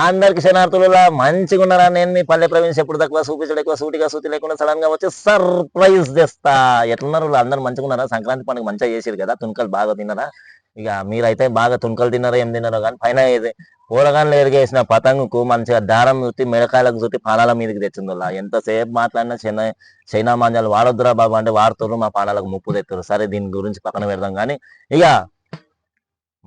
అందరికి శనార్థులలో మంచిగా ఉన్నారా? నేను మీ పల్లె ప్రవీణ్ ఎప్పుడు తక్కువ చూపించడం ఎక్కువ సూటిగా సూటి లేకుండా సడన్గా వచ్చి సర్ప్రైజ్ తెస్తా. ఎట్లున్నారు అందరు మంచిగా ఉన్నారా? సంక్రాంతి పండుగ మంచిగా చేసారు కదా? తుణకలు బాగా తిన్నారా? ఇక మీరైతే బాగా తుణకలు తిన్నారా? ఏం తిన్నారో కానీ పైన ఇది పూరగాన్లు ఎరిగేసిన పతంగుకు మంచిగా దారం చూసి మిరకాయలకు చూసి పానాల మీదకి తెచ్చింది ఎంతసేపు మాట్లాడినా చైనా చైనా మాంజాలు వాడొద్దురా బాబు అంటే వాడుతున్నారు మా పానాలకు ముప్పు తెస్తారు సరే దీని గురించి పక్కన పెడదాం కానీ ఇక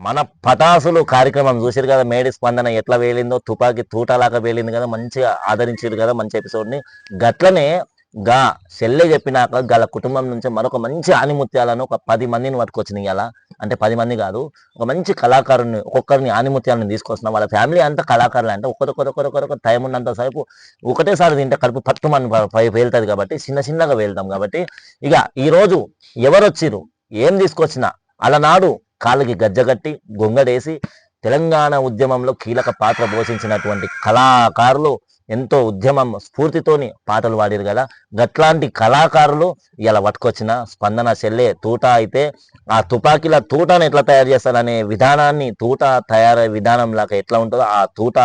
మన పటాసులు కార్యక్రమం చూసారు కదా మేడి స్పందన ఎట్లా వేలిందో తుపాకీ తూటలాగా వేలింది కదా మంచిగా ఆదరించారు కదా మంచి ఎపిసోడ్ని. గట్లనే గా సెల్లె చెప్పినాక గల కుటుంబం నుంచి మరొక మంచి ఆనిముత్యాలను ఒక పది మందిని పట్టుకొచ్చినాయి అలా. అంటే పది మంది కాదు ఒక మంచి కళాకారుని ఒక్కొక్కరిని ఆనిముత్యాలను తీసుకొస్తున్నాం వాళ్ళ ఫ్యామిలీ అంతా కళాకారులు. అంటే ఒకరికొరొకరొకరొక టైం ఉన్నంత సేపు ఒకటేసారి తింటే కడుపు పట్టుమని పై పేలుతుంది కాబట్టి చిన్న చిన్నగా వెళ్తాం కాబట్టి ఇక ఈరోజు ఎవరు వచ్చిరు ఏం తీసుకొచ్చినా అలనాడు కాళ్ళకి గజ్జగట్టి గొంగడేసి తెలంగాణ ఉద్యమంలో కీలక పాత్ర పోషించినటువంటి కళాకారులు ఎంతో ఉద్యమం స్ఫూర్తితోని పాటలు పాడారు కదా. గట్లాంటి కళాకారులు ఇలా పట్టుకొచ్చిన స్పందన చెల్లె తూట అయితే ఆ తుపాకీల తూటను ఎట్లా తయారు చేస్తారనే విధానాన్ని తూట తయారయ్యే విధానం లాగా ఎట్లా ఉంటుందో ఆ తూట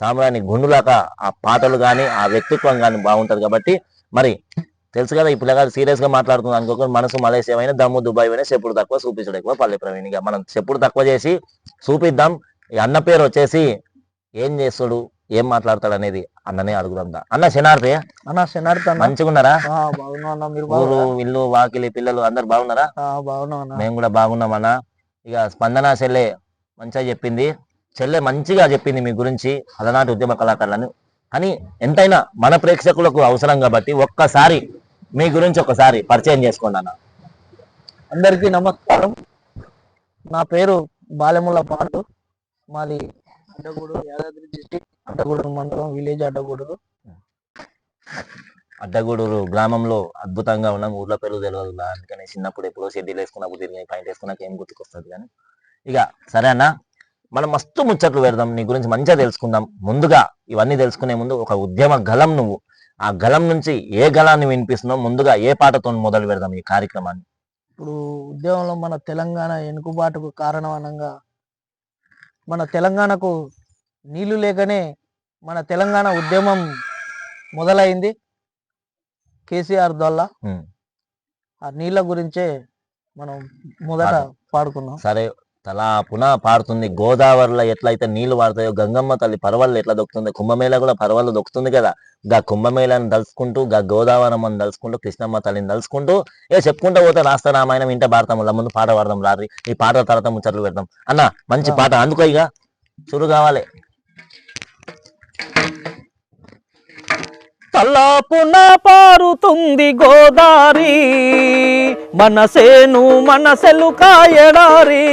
సామ్రాన్ని గుండులాగా ఆ పాటలు కానీ ఆ వ్యక్తిత్వం కానీ బాగుంటుంది కాబట్టి మరి తెలుసు కదా ఇప్పుడు కాదు సీరియస్గా మాట్లాడుతుంది అనుకోకుండా మనసు మలేషియా అయినా దమ్ము దుబాయ్ అయినా చెప్పుడు తక్కువ చూపించడం ఎక్కువ పల్లె ప్రవీణ్. ఇక మనం చెప్పుడు తక్కువ చేసి చూపిద్దాం అన్న పేరు వచ్చేసి ఏం చేస్తాడు ఏం మాట్లాడతాడు అనేది అన్ననే అడుగుదాం. అన్న శనార్థి అన్న శనార్థ అన్న. మంచిగా ఉన్నారా ఆ, బాగున్నా అన్న మీరు ఊరు? ఇల్లు వాకిలి పిల్లలు అందరు బాగున్నారా? బాగున్నా మేము కూడా బాగున్నాం అన్న. ఇక స్పందన చెల్లె మంచిగా చెప్పింది. చెల్లె మంచిగా చెప్పింది మీ గురించి అలనాటి ఉద్యమ కళాకారులను. కానీ ఎంతైనా మన ప్రేక్షకులకు అవసరం కాబట్టి ఒక్కసారి మీ గురించి ఒకసారి పరిచయం చేసుకోండి అన్న. అందరికీ నమస్కారం. నా పేరు బాలెముల పాండు. మాది అడ్డగూడూరు యాదాద్రి డిస్టిక్ అడ్డగూడూరు మండలం విలేజ్ అడ్డగూడూరు. అడ్డగూడూరు గ్రామంలో అద్భుతంగా ఉన్నాం ఊర్లో పేరు తెలియదు. అందుకని చిన్నప్పుడు ఎప్పుడో షెడ్యూల్ వేసుకున్నప్పుడు తిరిగి పాయింట్ వేసుకున్నాక ఏం గుర్తుకొస్తుంది కానీ. ఇక సరే అన్న మనం మస్తు ముచ్చట్లు పెడదాం. నీ గురించి మంచిగా తెలుసుకుందాం. ముందుగా ఇవన్నీ తెలుసుకునే ముందు ఒక ఉద్యమ గలం నువ్వు. ఆ గలం నుంచి ఏ గలాన్ని వినిపిస్తున్నావు ముందుగా ఏ పాటతో మొదలు పెడదాం ఈ కార్యక్రమాన్ని ఇప్పుడు ఉద్యమంలో మన తెలంగాణ ఎనుకుబాటుకు కారణమనంగా మన తెలంగాణకు నీళ్ళు లేకనే మన తెలంగాణ ఉద్యమం మొదలైంది కేసీఆర్ ద్వారా. ఆ నీళ్ళ గురించే మనం మొదట పాడు. పాడుకున్నాం సరే తలా పునః పాడుతుంది గోదావరిలో ఎట్లయితే నీళ్ళు పారుతాయో గంగమ్మ తల్లి పర్వాలు ఎట్లా దొక్కుతుంది కుంభమేళ కూడా పర్వాలు దొక్కుతుంది కదా. గా కుంభమేళని దలుచుకుంటూ గా గోదావరమ్మని దలుచుకుంటూ కృష్ణమ్మ తల్లిని దలుచుకుంటూ ఏ చెప్పుకుంటూ పోతే రాస్తా రామాయణం ఇంట పాడతాం ముందు పాట పాడదాం రారి. ఈ పాట తర్వాత ముచ్చట్లు పెడదాం. అన్న మంచి. పాట. అందుకో ఇక చురు కావాలి. తలాపున పారుతుంది గోదారి మనసేను మనసెలు కాయడారి.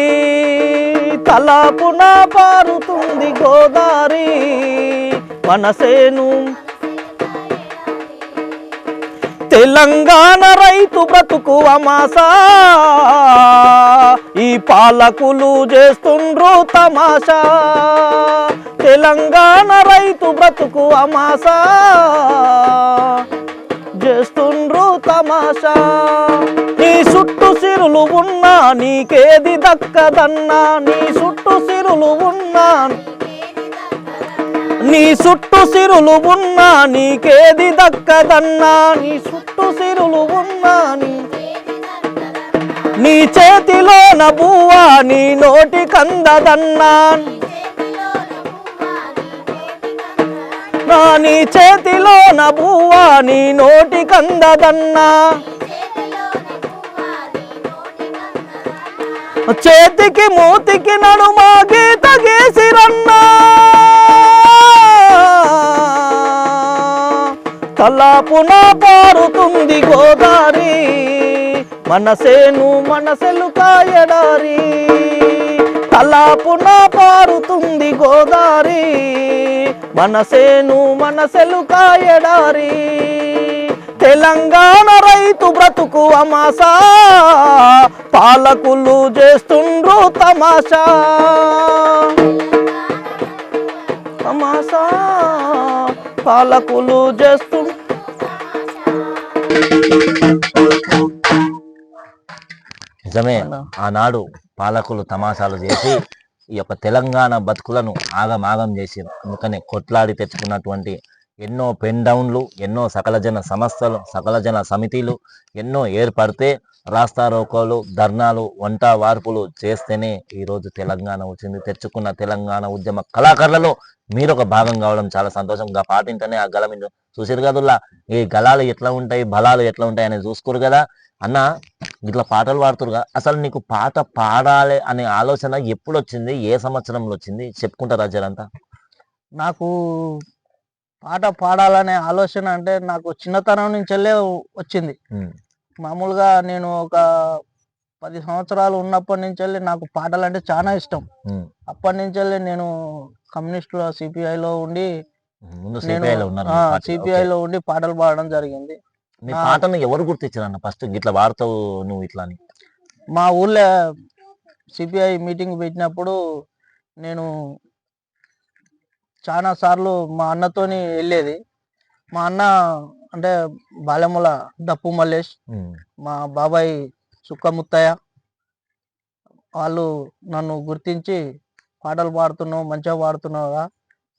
కలాపున పారుతుంది గోదారి మనసేను. తెలంగాణ రైతు బ్రతుకు అమాసా. ఈ పాలకులు చేస్తుండ్రు తమాషా. తెలంగాణ రైతు బ్రతుకు అమాసా. చేస్తుండ్రు తమాషా. నీ చుట్టూ సిరులు ఉన్నా నీకేది దక్కదన్నా. నీ చుట్టూ సిరులు ఉన్నా నీ చుట్టూ సిరులు ఉన్నా నీకేది దక్కదన్నా. నీ చుట్టూ సిరులు ఉన్నా నీ చేతిలోన బువ్వా నీ నోటి కందదన్నా నీ చేతిలోన బువ్వా నీ నోటి కందదన్నా చేతికి మూతికి నడుమా గీత గీసిరన్నా. తలాపున పారుతుంది గోదారి మనసేను మనసెలు కాయడారి. తలాపున పారుతుంది గోదారి మనసేను మనసెలు కాయడారి. తెలంగాణ రైతు బ్రతుకు అమాసా. పాలకులు చేస్తుండ్రు తమాషా. తమాషా. పాలకులు చేస్తు నిజమే ఆనాడు పాలకులు తమాషాలు చేసి ఈ యొక్క తెలంగాణ బతుకులను ఆగమాగం చేసింది అందుకనే కొట్లాడి తెచ్చుకున్నటువంటి ఎన్నో పెన్ డౌన్లు ఎన్నో సకలజన సంస్థలు సకలజన సమితిలు ఎన్నో ఏర్పడితే రాస్తారోకోలు ధర్నాలు వంట వార్పులు చేస్తేనే ఈరోజు తెలంగాణ వచ్చింది. తెచ్చుకున్న తెలంగాణ ఉద్యమ కళాకారులలో మీరు ఒక భాగం కావడం చాలా సంతోషంగా పాటింటేనే ఆ గల మీద చూసారు కదుల్లా? ఈ గలాలు ఎట్లా ఉంటాయి? బలాలు ఎట్లా ఉంటాయి? అని చూసుకోరు కదా? అన్న ఇట్లా పాటలు పాడుతురుగా అసలు నీకు పాట పాడాలి అనే ఆలోచన ఎప్పుడు వచ్చింది ఏ సంవత్సరంలో వచ్చింది చెప్పుకుంటారా జరంతా నాకు పాట పాడాలనే ఆలోచన అంటే నాకు చిన్నతనం నుంచెల్లే వచ్చింది. మామూలుగా నేను ఒక పది సంవత్సరాలు ఉన్నప్పటి నుంచి నాకు పాటలు అంటే చాలా ఇష్టం అప్పటి నుంచి నేను కమ్యూనిస్టుల సిపిఐలో ఉండి సిపిఐలో ఉండి పాటలు పాడడం జరిగింది. నా- పాటను ఎవరు గుర్తించారన్న ఫస్ట్ ఇట్లా వాడతావు నువ్వు ఇట్లా అని? మా ఊర్లో సిపిఐ మీటింగ్ పెట్టినప్పుడు నేను చాలా సార్లు మా అన్నతోని వెళ్ళేది. మా అన్న అంటే బాలెముల దప్పు మల్లేష్ మా బాబాయ్ సుక్కముత్తయ్య వాళ్ళు నన్ను గుర్తించి పాటలు పాడుతున్నావు మంచిగా పాడుతున్నావుగా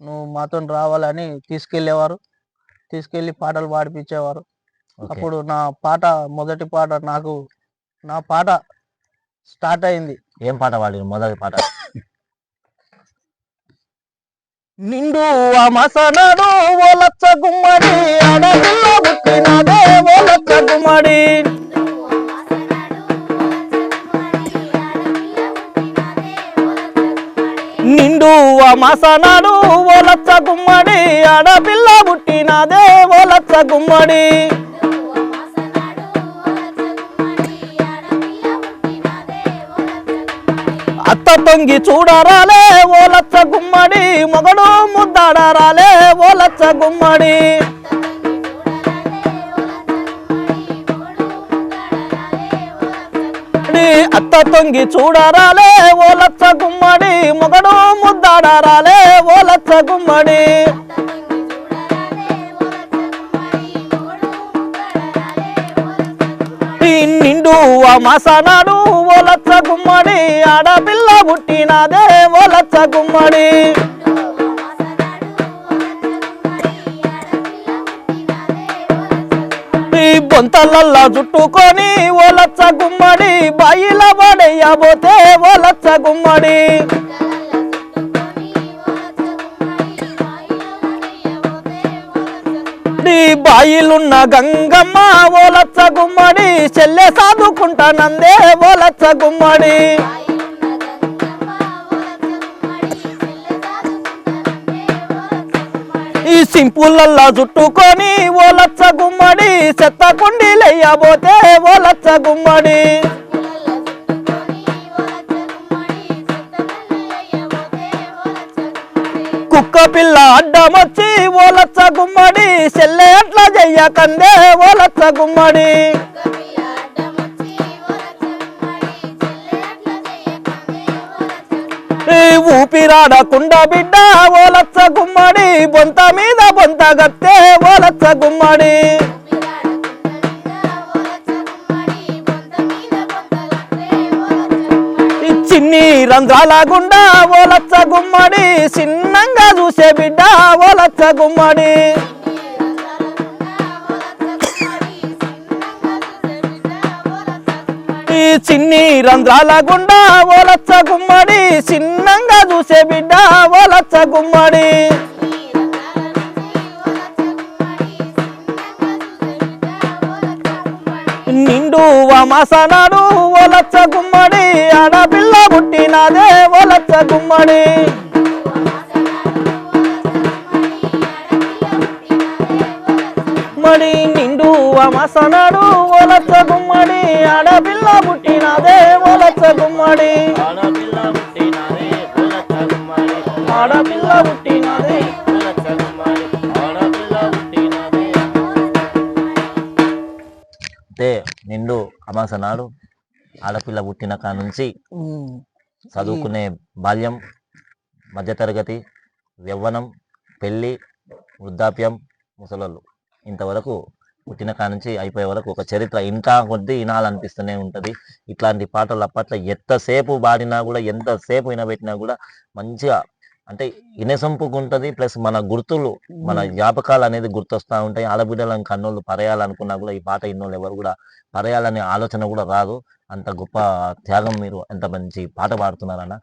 నువ్వు మాతో రావాలని తీసుకెళ్ళేవారు. తీసుకెళ్ళి పాటలు పాడిపించేవారు. అప్పుడు నా పాట మొదటి పాట నాకు నా పాట స్టార్ట్ అయింది. ఏం పాట పాడి మొదటి పాట? నిండు అమసనడు ఓలచ్చ గుమ్మడి అడవిలో పుట్టినదే ఓలచ్చ గుమ్మడి. నిండు అమసనడు ఓలచ్చ గుమ్మడి ఆడపిల్ల పుట్టినదే ఓలచ్చ గుమ్మడి. అత్త చూడరాలే ఓ లచ్చ గుమ్మడి. మొగడు ముద్దాడరాలే ఓ లచ్చ గుమ్మడి. అత్త తొంగి చూడరాలే ఓ లచ్చ గుమ్మడి. మొగడు ముద్దాడరాలే ఓ లచ్చ గుమ్మడి. నిండు ఓ లచ్చ గుమ్మడి ఆడపిల్ల పుట్టినదే లచ్చ గుమ్మడి. బొంతలల్లా చుట్టుకొని లచ్చ గుమ్మడి బాయిల పడేయబోతే ఈ గంగమ్మ ఓలచ్చ గుమ్మడి చెల్లె సాదుకుంటానందే ఓలచ్చ గుమ్మడి ఈ సింపులల్లా చుట్టుకొని ఓలచ్చ గుమ్మడి చెత్త కుండీలయ్యబోతే ఓలచ్చ గుమ్మడి కుక్క పిల్ల అడ్డమొచ్చి ఓలచ్చ గుమ్మడి చెల్ల కందే చెయ్యకందే గుమ్మడి ఊపిరాడకుండ బిడ్డ ఓలచ్చ గుమ్మడి బొంత మీద బొంత గత్తే ఓలచ్చ గుమ్మడి చిన్ని రంధ్రాల గుండా ఓలచ్చ గుమ్మడి చిన్నంగా చూసే బిడ్డ ఓలచ్చ గుమ్మడి చిన్ని రంధ్రాల గుండా ఓలచ్చ గుమ్మడి చిన్నంగా చూసే బిడ్డ ఓలచ్చ గుమ్మడి. నిండు వమసనాడు ఓలచ్చ గుమ్మడి ఆడపిల్ల పుట్టినదే ఓలచ్చ గుమ్మడి. నిండు వమసనాడు ఓలచ్చ గుమ్మడి ఆడపిల్ల పుట్టినదే ఓలచ్చ గుమ్మడి ఆడపిల్ల పుట్టినదే ఓలచ్చ గుమ్మడి. ఆడపిల్ల పుట్టినదే. అంటే నిండు అమాస నాడు ఆడపిల్ల పుట్టిన కాడ నుంచి చదువుకునే బాల్యం మధ్యతరగతి యవ్వనం పెళ్ళి వృద్ధాప్యం ముసలోళ్ళు ఇంతవరకు పుట్టిన కాడ నుంచి అయిపోయే వరకు ఒక చరిత్ర ఇంకా కొద్దీ వినాలనిపిస్తూనే ఉంటది. ఇట్లాంటి పాటలు అప్పట్లో ఎంతసేపు పాడినా కూడా ఎంతసేపు వినబెట్టినా కూడా మంచిగా అంటే ఇనసొంపుగా ఉంటది ప్లస్ మన గుర్తులు మన జ్ఞాపకాలు అనేది గుర్తొస్తా ఉంటాయి. ఆడబిడ్డలను కన్నోళ్ళు పరేయాలనుకున్నా కూడా ఈ పాట ఇన్నోళ్ళు ఎవరు కూడా పరేయాలనే ఆలోచన కూడా రాదు. అంత గొప్ప త్యాగం మీరు ఎంత మంచి పాట పాడుతున్నారన్న.